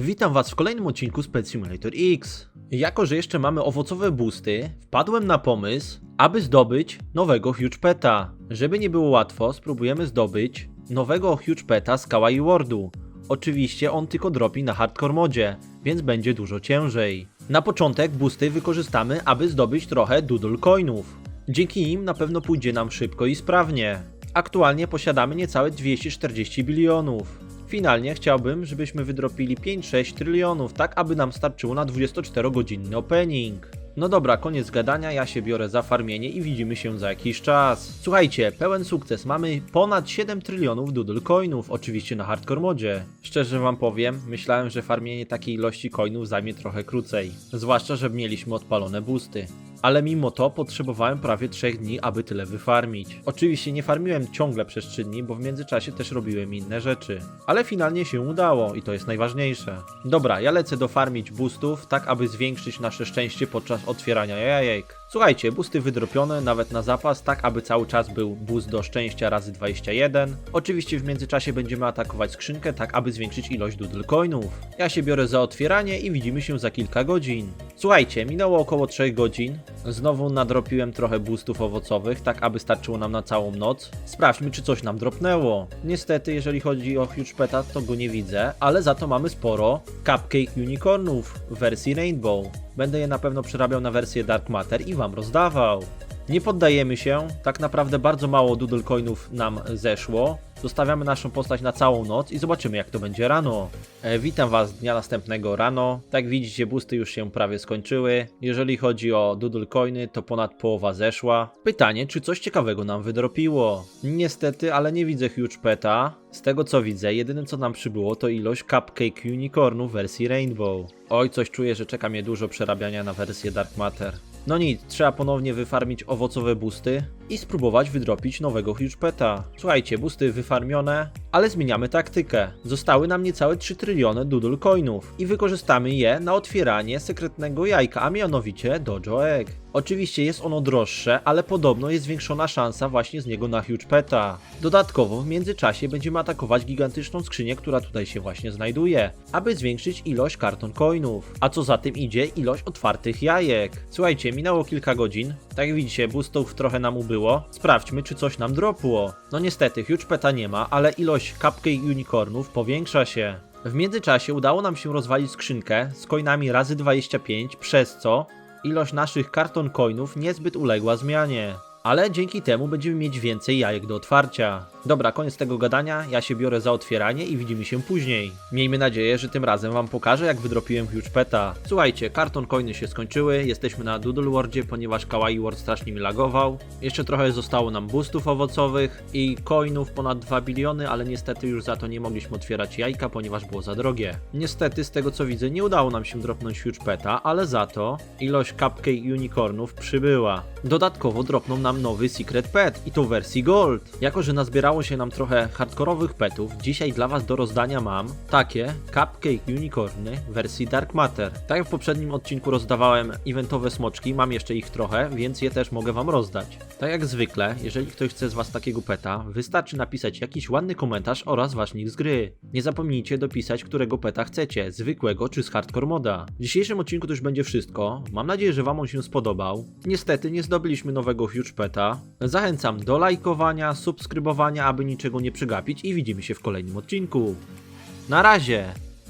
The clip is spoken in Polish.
Witam Was w kolejnym odcinku z Simulator X. Jako, że jeszcze mamy owocowe boosty, wpadłem na pomysł, aby zdobyć nowego Huge Peta. Żeby nie było łatwo, spróbujemy zdobyć nowego Huge Peta z Kawaii Worldu. Oczywiście on tylko dropi na hardcore modzie, więc będzie dużo ciężej. Na początek boosty wykorzystamy, aby zdobyć trochę Doodle Coinów. Dzięki nim na pewno pójdzie nam szybko i sprawnie. Aktualnie posiadamy niecałe 240 bilionów. Finalnie chciałbym, żebyśmy wydropili 5-6 trylionów, tak aby nam starczyło na 24-godzinny opening. No dobra, koniec gadania, ja się biorę za farmienie i widzimy się za jakiś czas. Słuchajcie, pełen sukces, mamy ponad 7 trylionów doodle coinów, oczywiście na hardcore modzie. Szczerze wam powiem, myślałem, że farmienie takiej ilości coinów zajmie trochę krócej. Zwłaszcza, że mieliśmy odpalone boosty ale mimo to potrzebowałem prawie 3 dni, aby tyle wyfarmić. Oczywiście nie farmiłem ciągle przez 3 dni, bo w międzyczasie też robiłem inne rzeczy. Ale finalnie się udało i to jest najważniejsze. Dobra, ja lecę dofarmić boostów, tak aby zwiększyć nasze szczęście podczas otwierania jajek. Słuchajcie, boosty wydropione, nawet na zapas, tak aby cały czas był boost do szczęścia razy 21. Oczywiście w międzyczasie będziemy atakować skrzynkę, tak aby zwiększyć ilość doodle coinów. Ja się biorę za otwieranie i widzimy się za kilka godzin. Słuchajcie, minęło około 3 godzin. Znowu nadropiłem trochę boostów owocowych, tak aby starczyło nam na całą noc. Sprawdźmy, czy coś nam dropnęło. Niestety, jeżeli chodzi o Huge Peta, to go nie widzę, ale za to mamy sporo Cupcake Unicornów w wersji Rainbow. Będę je na pewno przerabiał na wersję Dark Matter i wam rozdawał. Nie poddajemy się, tak naprawdę bardzo mało doodle coinów nam zeszło. Zostawiamy naszą postać na całą noc i zobaczymy jak to będzie rano. E, witam was dnia następnego rano. Tak widzicie, boosty już się prawie skończyły. Jeżeli chodzi o doodle coiny, to ponad połowa zeszła. Pytanie, czy coś ciekawego nam wydropiło? Niestety, ale nie widzę huge peta. Z tego co widzę, jedyne co nam przybyło to ilość Cupcake Unicornu w wersji Rainbow. Oj, coś czuję, że czeka mnie dużo przerabiania na wersję Dark Matter. No nic, trzeba ponownie wyfarmić owocowe boosty i spróbować wydropić nowego huge peta. Słuchajcie, boosty wyfarmione, ale zmieniamy taktykę. Zostały nam niecałe 3 tryliony doodle coinów i wykorzystamy je na otwieranie sekretnego jajka, a mianowicie Dojo Egg. Oczywiście jest ono droższe, ale podobno jest zwiększona szansa właśnie z niego na huge peta. Dodatkowo w międzyczasie będziemy atakować gigantyczną skrzynię, która tutaj się właśnie znajduje, aby zwiększyć ilość karton coinów, a co za tym idzie ilość otwartych jajek. Słuchajcie, minęło kilka godzin, tak widzicie boostów trochę nam ubyło, sprawdźmy czy coś nam dropło. No niestety huge peta nie ma, ale ilość cupcake unicornów powiększa się. W międzyczasie udało nam się rozwalić skrzynkę z coinami razy 25, przez co ilość naszych karton coinów niezbyt uległa zmianie. Ale dzięki temu będziemy mieć więcej jajek do otwarcia. Dobra, koniec tego gadania, ja się biorę za otwieranie i widzimy się później. Miejmy nadzieję, że tym razem wam pokażę jak wydropiłem Huge Peta. Słuchajcie, karton coiny się skończyły, jesteśmy na Doodle ponieważ Kawaii World strasznie mi lagował. Jeszcze trochę zostało nam boostów owocowych i coinów ponad 2 biliony, ale niestety już za to nie mogliśmy otwierać jajka, ponieważ było za drogie. Niestety z tego co widzę nie udało nam się dropnąć Huge Peta, ale za to ilość Cupcake Unicornów przybyła. Dodatkowo dropną nam nowy Secret Pet i to w wersji Gold. Jako, że nazbierało się nam trochę hardkorowych petów, dzisiaj dla Was do rozdania mam takie Cupcake Unicorny w wersji Dark Matter. Tak jak w poprzednim odcinku rozdawałem eventowe smoczki, mam jeszcze ich trochę, więc je też mogę Wam rozdać. Tak jak zwykle, jeżeli ktoś chce z Was takiego peta, wystarczy napisać jakiś ładny komentarz oraz Wasz nick z gry. Nie zapomnijcie dopisać, którego peta chcecie, zwykłego czy z hardcore moda. W dzisiejszym odcinku to już będzie wszystko. Mam nadzieję, że Wam on się spodobał. Niestety nie zdobyliśmy nowego huge peta. Zachęcam do lajkowania, subskrybowania, aby niczego nie przegapić i widzimy się w kolejnym odcinku. Na razie!